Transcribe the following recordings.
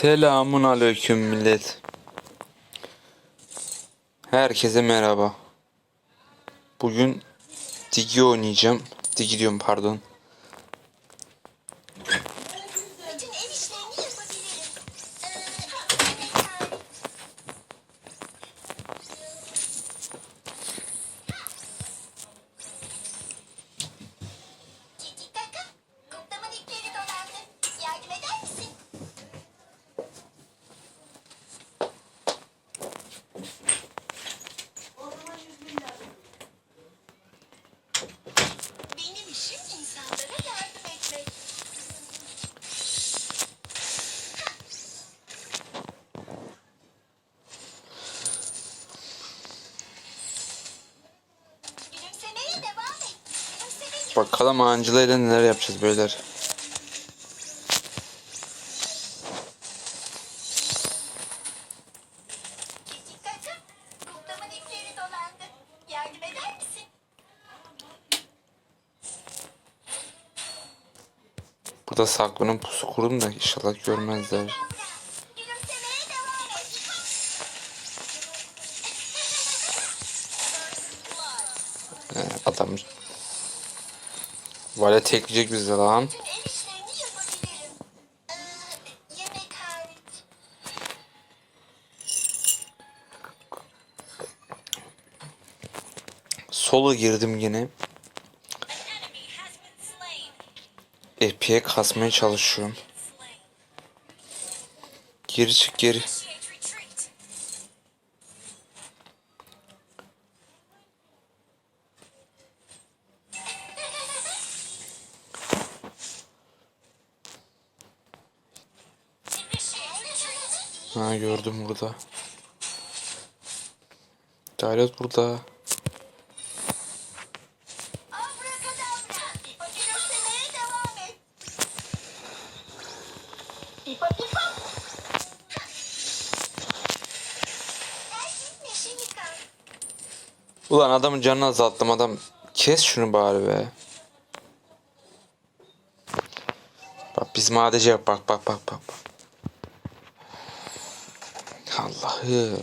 Selamun aleyküm millet. Herkese merhaba. Bugün Digi oynayacağım. Digi diyorum pardon. Bakalım Angela ile neler yapacağız beyler. Burada saklının pusu kurum da inşallah görmezler. Ee, adam Vale tekleyecek bizi lan. Solo girdim yine. Epi'ye kasmaya çalışıyorum. Geri çık geri. Ha gördüm burada. Dalet burada. Ulan adamın canını azalttım adam. Kes şunu bari be. Bak bizim ADC yap bak bak bak bak. bak. Soon.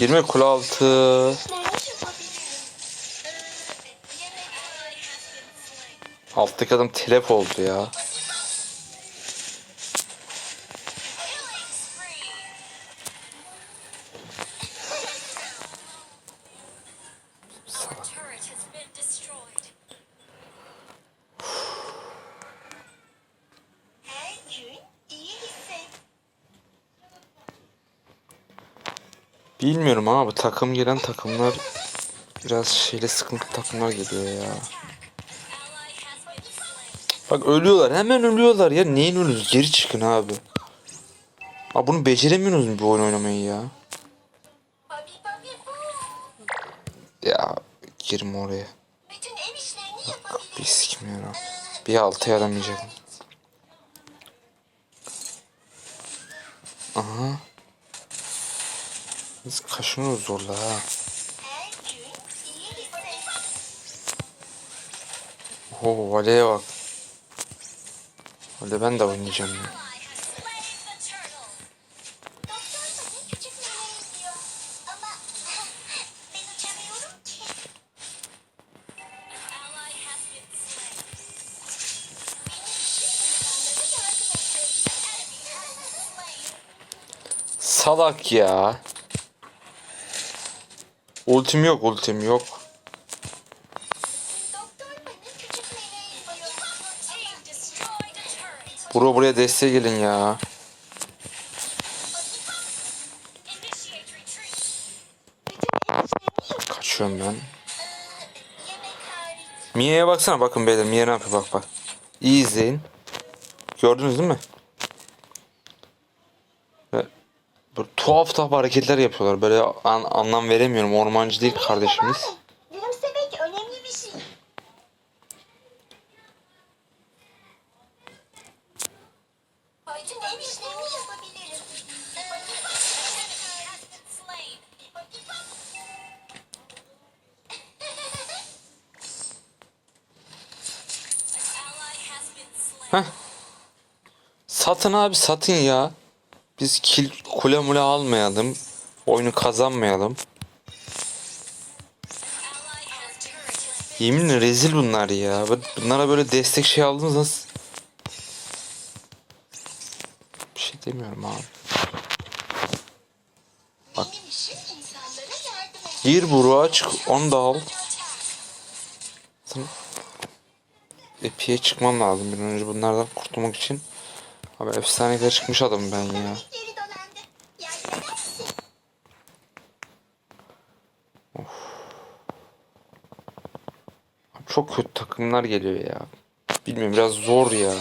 20 kule altı. Alttaki adam telef oldu ya. Bilmiyorum ama bu takım gelen takımlar biraz şeyle sıkıntı takımlar geliyor ya. Bak ölüyorlar hemen ölüyorlar ya. Neyin ölüyorsunuz? Geri çıkın abi. Abi bunu beceremiyorsunuz bir oyun oynamayı ya? Bu. Ya girme oraya. İşlerini Bir sikim ya. Bir altı yaramayacak. Aha. Biz kaşınıyoruz zorla ha. Oo Vale'ye bak. Vale ben de oynayacağım ya. Salak ya. Ultim yok ultim yok. Bro buraya desteğe gelin ya. Kaçıyorum ben. Mia'ya baksana bakın beyler Mia ne yapıyor bak bak. İyi izleyin. Gördünüz değil mi? Böyle tuhaf tuhaf hareketler yapıyorlar. Böyle an, anlam veremiyorum. Ormancı değil kardeşimiz. Gülümsemek önemli bir şey. Heh. Satın abi satın ya. Biz kil kule mule almayalım. Oyunu kazanmayalım. Yeminle rezil bunlar ya. Bunlara böyle destek şey aldınız nasıl? Bir şey demiyorum abi. Bak. Gir buruğa çık onu da al. Epi'ye çıkmam lazım bir önce bunlardan kurtulmak için. Abi efsaneler çıkmış adam ben ya. Geri dolandı. Yardım eder misin? Abi Çok kötü takımlar geliyor ya. Bilmiyorum biraz zor ya.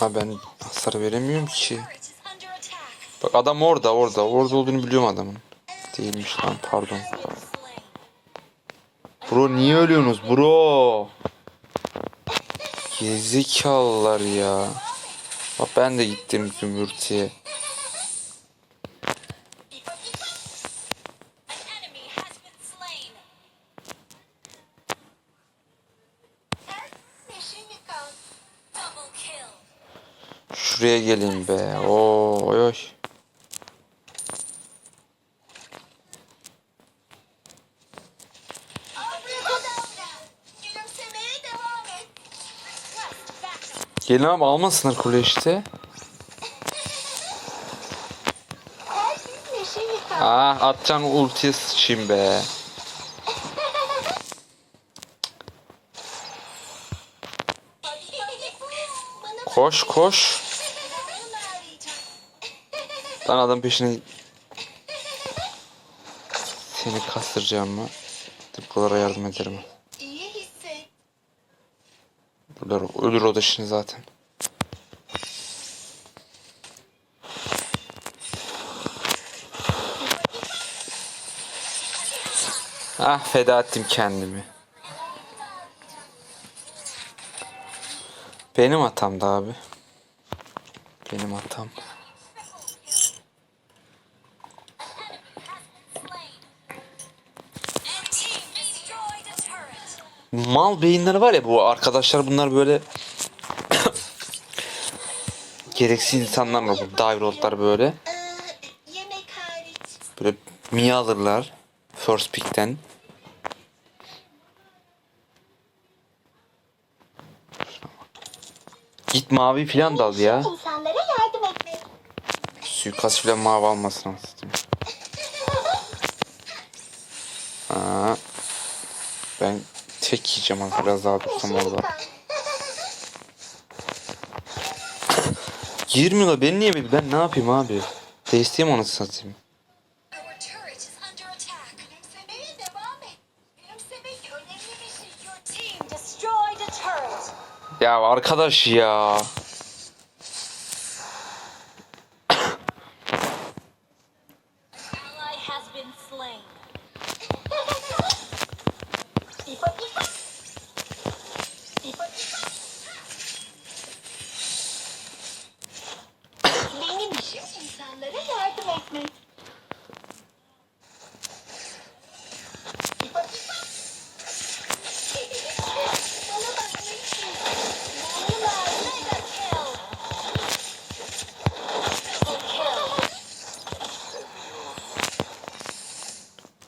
Ha ben hasar veremiyorum ki. Bak adam orada orada. Orada olduğunu biliyorum adamın. Değilmiş lan pardon. Bro niye ölüyorsunuz bro? Gerizekalılar ya. Bak ben de gittim gümürtüye. Gelin be. Oo, oy oy. Gelin abi almasınlar kule işte. Ah atacaksın ultiye sıçayım be. Koş koş. Lan adam peşine seni kastıracağım mı? Tıpkılara yardım ederim. İyi hisset. Buralar ölür o da şimdi zaten. Ah feda ettim kendimi. Benim hatamdı abi. Benim hatam. Mal beyinleri var ya bu arkadaşlar bunlar böyle gereksiz insanlar var bu Davirotlar böyle. Böyle miye alırlar first pick'ten. Git mavi filan da al ya. Suikast filan mavi almasın aslında. Aa, ben tek yiyeceğim az biraz daha dursam orada. yıkar. Girmiyorlar beni niye ben ne yapayım abi? Desteğim onu satayım. Gülümsemeye devam et.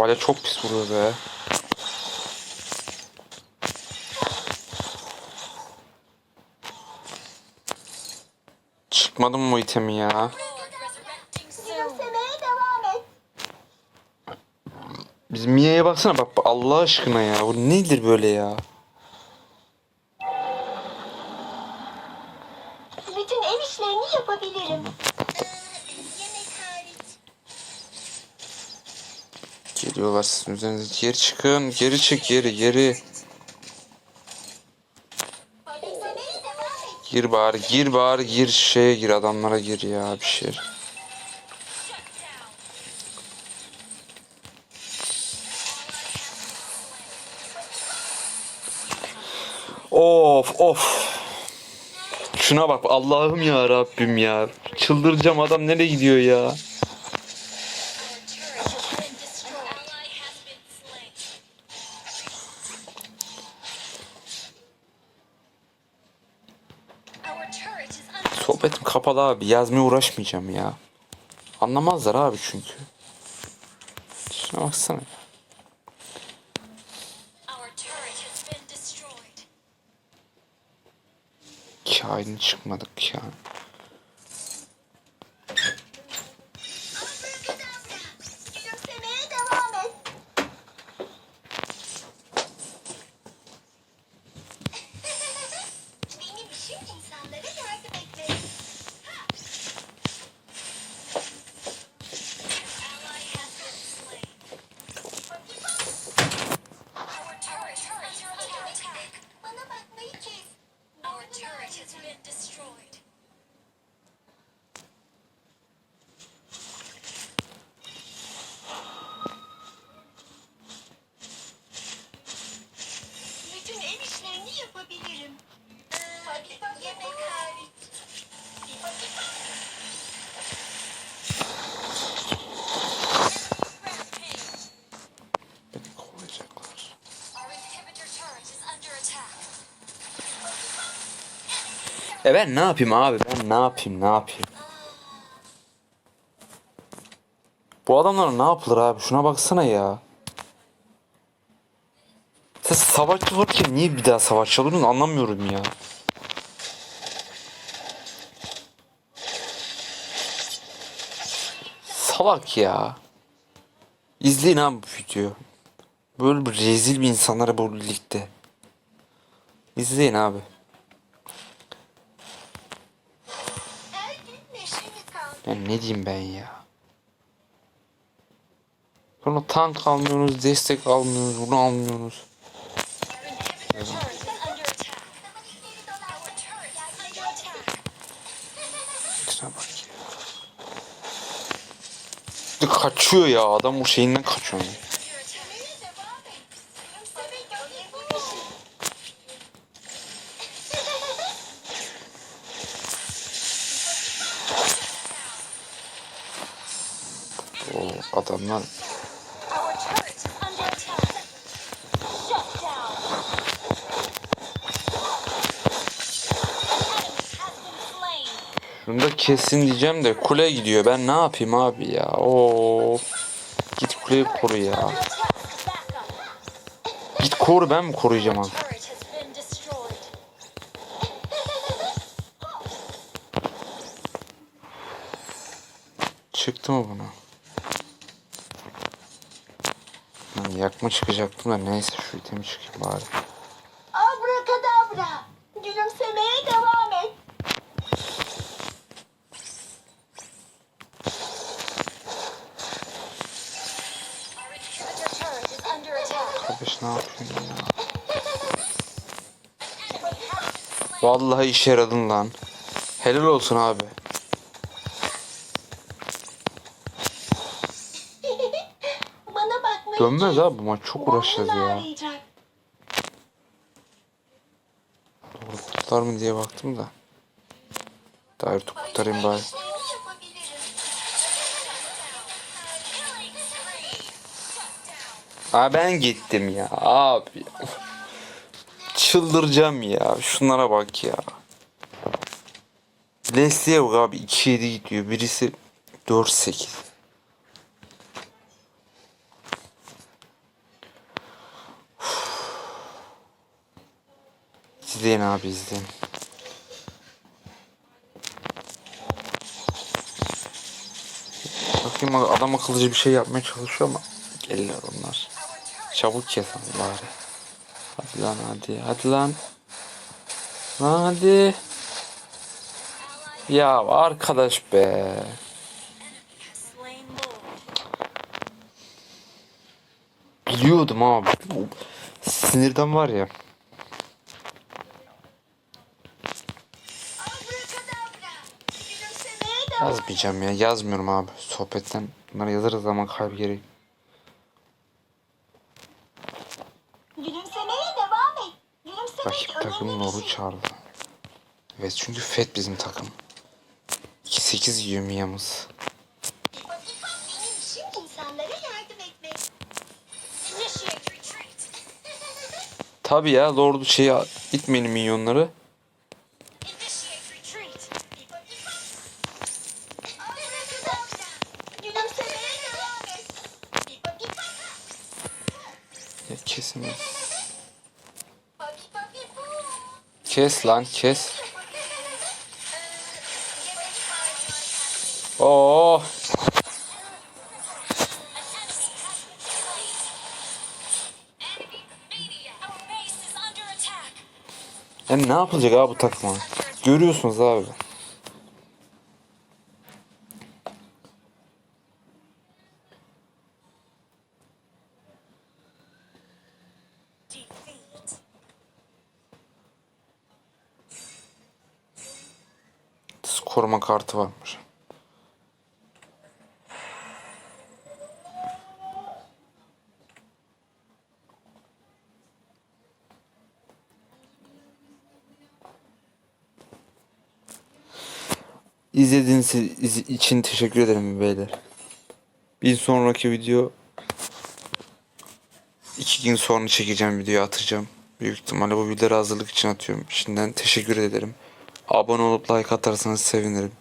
Vale çok pis vuruyor be. Çıkmadım mı itemi ya? Biz Mia'ya baksana bak bak Allah aşkına ya. Bu nedir böyle ya? Sizin üzerinize. Geri çıkın. Geri çık geri geri. Gir bari gir bari gir şeye gir adamlara gir ya bir şey. Of of. Şuna bak Allah'ım ya Rabbim ya. Çıldıracağım adam nereye gidiyor ya? Sohbetim kapalı abi. Yazmaya uğraşmayacağım ya. Anlamazlar abi çünkü. Şuna baksana. Destroyed. Kain çıkmadık yani. E ben ne yapayım abi? Ben ne yapayım? Ne yapayım? Bu adamlara ne yapılır abi? Şuna baksana ya. Sen savaşçı varken niye bir daha savaşçı alıyorsun anlamıyorum ya. Salak ya. İzleyin abi bu videoyu. Böyle bir rezil bir insanlara bu ligde. İzleyin abi. Ya ne diyeyim ben ya. Sonra tank almıyorsunuz, destek almıyorsunuz, bunu almıyorsunuz. Bir Kaçıyor ya adam o şeyinden kaçıyor. Slain. şunu da kesin diyeceğim de kule gidiyor. Ben ne yapayım abi ya? Oo. Git kuleyi koru ya. Git koru ben mi koruyacağım abi? Çıktı mı buna? Lan yakma çıkacaktım da neyse şu itemi çıkayım bari. Abrakadabra. Gülümsemeye devam et. Kardeş ne yapıyorsun ya? Vallahi işe yaradın lan. Helal olsun abi. Dönmez abi bu maç çok uğraşacağız ya. Doğru kurtar mı diye baktım da. Dair kurtarayım bari. Aa ben gittim ya abi. Çıldıracağım ya. Şunlara bak ya. Leslie'ye bak abi 2-7 gidiyor. Birisi 4-8. İzleyin abi izleyin. Bakayım adam akıllıca bir şey yapmaya çalışıyor ama gelirler onlar. Çabuk kes ama bari. Hadi lan hadi. Hadi lan. Lan hadi. Ya arkadaş be. Biliyordum abi. Sinirden var ya. Yazmayacağım ya. Yazmıyorum abi. Sohbetten bunları yazarız ama kalp gerek. Gülümsemeye devam et. Gülümsemek Rakip takım Nor'u şey. çağırdı. Evet çünkü Fed bizim takım. 2-8 yiyor Mia'mız. Tabi ya Lord'u şey itmeyin minyonları. Kes lan kes. Oo. Yani ne yapılacak abi bu takıma? Görüyorsunuz abi. Koruma kartı varmış. İzlediğiniz iz- için teşekkür ederim beyler. Bir sonraki video iki gün sonra çekeceğim video atacağım. Büyük ihtimalle bu videoları hazırlık için atıyorum. Şimdiden teşekkür ederim. Abone olup like atarsanız sevinirim.